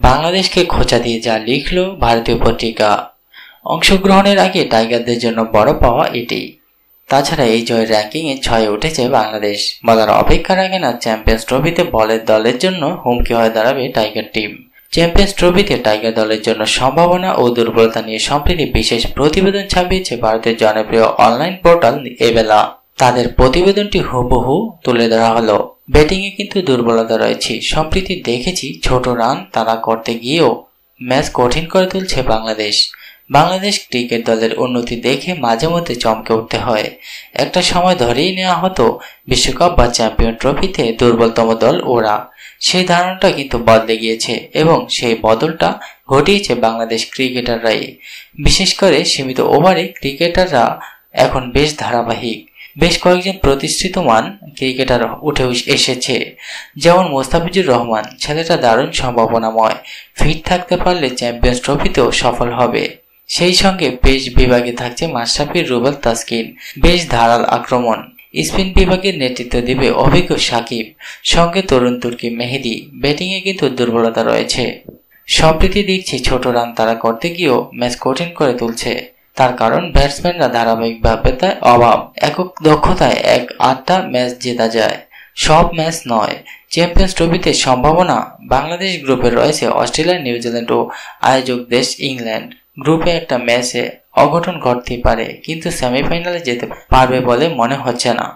বাংলাদেশকে খোঁচা দিয়ে যা লিখল ভারতীয় পত্রিকা। অংশগ্রহণের আগে টাইগারদের জন্য বড় পাওয়া এটি। তাছাড়া এই জয়ের র্যাঙ্কিংয়ে ছয়ে উঠেছে বাংলাদেশ। বলার অপেক্ষা রাখে না চ্যাম্পিয়ন্স ট্রফিতে বলের দলের জন্য হুমকি হয়ে দাঁড়াবে টাইগার টিম চ্যাম্পিয়ন্স ট্রফিতে টাইগার দলের জন্য সম্ভাবনা ও দুর্বলতা নিয়ে সম্প্রতি বিশেষ প্রতিবেদন ছাপিয়েছে ভারতের জনপ্রিয় অনলাইন পোর্টাল এবেলা। তাদের প্রতিবেদনটি হুবহু তুলে ধরা হলো। ব্যাটিংয়ে কিন্তু দুর্বলতা রয়েছে। সম্প্রতি দেখেছি, ছোট রান তারা করতে গিয়েও ম্যাচ কঠিন করে তুলছে বাংলাদেশ। বাংলাদেশ ক্রিকেট দলের উন্নতি দেখে মাঝে মধ্যে চমকে উঠতে হয়। একটা সময় ধরেই নেওয়া হতো বিশ্বকাপ বা চ্যাম্পিয়ন ট্রফিতে দুর্বলতম দল ওরা। সেই ধারণাটা কিন্তু বদলে গিয়েছে এবং সেই বদলটা ঘটিয়েছে বাংলাদেশ ক্রিকেটাররাই। বিশেষ করে সীমিত ওভারে ক্রিকেটাররা এখন বেশ ধারাবাহিক। বেশ কয়েকজন প্রতিষ্ঠিতমান ক্রিকেটার উঠে এসেছে। যেমন মোস্তাফিজুর রহমান, ছেলেটা দারুণ সম্ভাবনাময়, ফিট থাকতে পারলে চ্যাম্পিয়ন্স ট্রফিতেও সফল হবে। সেই সঙ্গে পেস বিভাগে থাকছে মাশরাফির রুবেল তাসকিন, বেশ ধারাল আক্রমণ। স্পিন বিভাগের নেতৃত্ব দিবে অভিজ্ঞ সাকিব, সঙ্গে তরুণ তুর্কি মেহেদি, ব্যাটিংয়ে কিন্তু দুর্বলতা রয়েছে। সম্প্রীতি দেখছি ছোট রান তারা করতে গিয়েও ম্যাচ কঠিন করে তুলছে। তার কারণ ব্যাটসম্যানরা ধারাবাহিকভাবে অভাব। একক দক্ষতায় এক আটটা ম্যাচ জেতা যায়। সব ম্যাচ নয়। চ্যাম্পিয়ন্স ট্রফিতে সম্ভাবনা বাংলাদেশ গ্রুপে রয়েছে অস্ট্রেলিয়া, নিউজিল্যান্ড ও আয়োজক দেশ ইংল্যান্ড। গ্রুপে একটা ম্যাচে অঘটন ঘটতে পারে, কিন্তু সেমিফাইনালে যেতে পারবে বলে মনে হচ্ছে না।